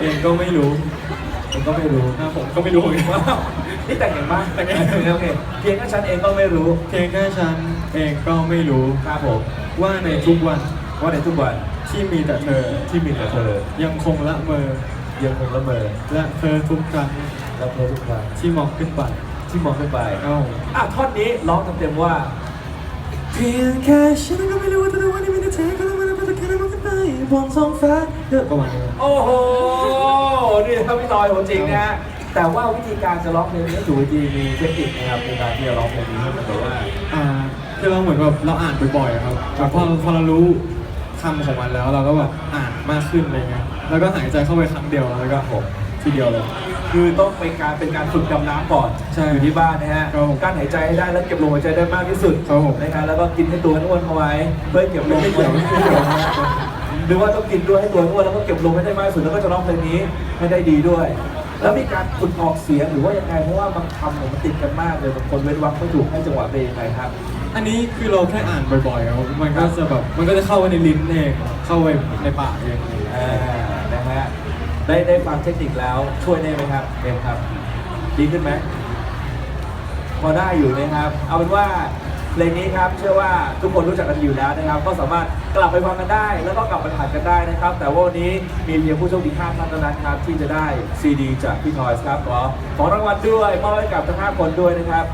เองก็ไม่รู้ผมก็ไม่รู้นะผมก็ไม่รู้เหมือนกันว้าวนี่แต่งเก่งมากแต่งเก่งโอเคเพียงแค่ฉันเองก็ไม่รู้เพียงแค่ฉันเองก็ไม่รู้ครับผมว่าในทุกวันว่าในทุกวันที่มีแต่เธอที่มีแต่เธอ ยังคงละเมอยังคงละเมอและเธอทุกครั้งและเธอทุกครั้งที่มองขึ้นไปที่มองขึ้นไปเอ้าอะท่อนนี้ร้องเต็มๆว่า เพียงแค่ฉันก็ไม่รู้ว่าทุกวันนี้มีแต่เธอ ขึ้นไปบนท้องฟ้าเยอะประมาณนี้โอ้โห นี่ครับพี่ตอยของจริงนะฮะ แต่ว่าวิธีการจะร้องเพลงนี้ถูกวิธีมีเทคนิคนะครับในการที่จะร้องเพลงนี้ให้มันแบบว่า อ่าคือเราเหมือนแบบเราอ่านบ่อยๆอะครับแบบพอพอเรารู้คำของมันแล้วเราก็แบบอ่านมากขึ้นอะไรเงี้ยแล้วก็หายใจเข้าไปครั้งเดียวแล้วก็ผมทีเดียวเลย คือต้องเป็นการเป็นการฝึกดำน้ำก่อนใช่อยู่ที่บ้านนะฮะครับผมการหายใจให้ได้แล้วเก็บลมหายใจได้มากที่สุดครับผม นะครับแล้วก็กินให้ตัวอ้วนเข้าไว้เพื่อเก็บลมไม่เกี่ยวไม่เกี่ยว หรือว่าต้องกินด้วยให้ตัวอ้วนแล้วก็เก็บลมให้ได้มากที่สุดแล้วก็จะร้องเพลงนี้ให้ได้ดีด้วย แล้วมีการฝึกออกเสียงหรือว่ายังไงเพราะว่าบางคำเนี่ยมันติดกันมากเลยบางคนเว้นวรรคไม่ถูกให้จังหวะเป็นยังไงครับ อันนี้คือเราแค่อ่านบ่อยๆครับมันก็จะแบบมันก็จะเข้าไปในลิ้นเองเข้าไปในปากเองอะไรอย่างเงี้ย อ่านะฮะได้ได้ฟังเทคนิคแล้วช่วยได้ไหมครับเอ็มครับ ดีขึ้นไหมพอได้อยู่นะครับ เอาเป็นว่า เพลงนี้ครับเชื่อว่าทุกคนรู้จักกันอยู่แล้วนะครับ ก็สามารถกลับไปฟังกันได้ แล้วก็กลับไปถ่ายกันได้นะครับ แต่ว่าวันนี้มีเพียงผู้โชคดี5ท่านเท่านั้นครับที่จะได้ซีดีจากพี่ทอยส์ครับขอของรางวัลด้วยมอบให้กับทั้ง5คนด้วยนะครับ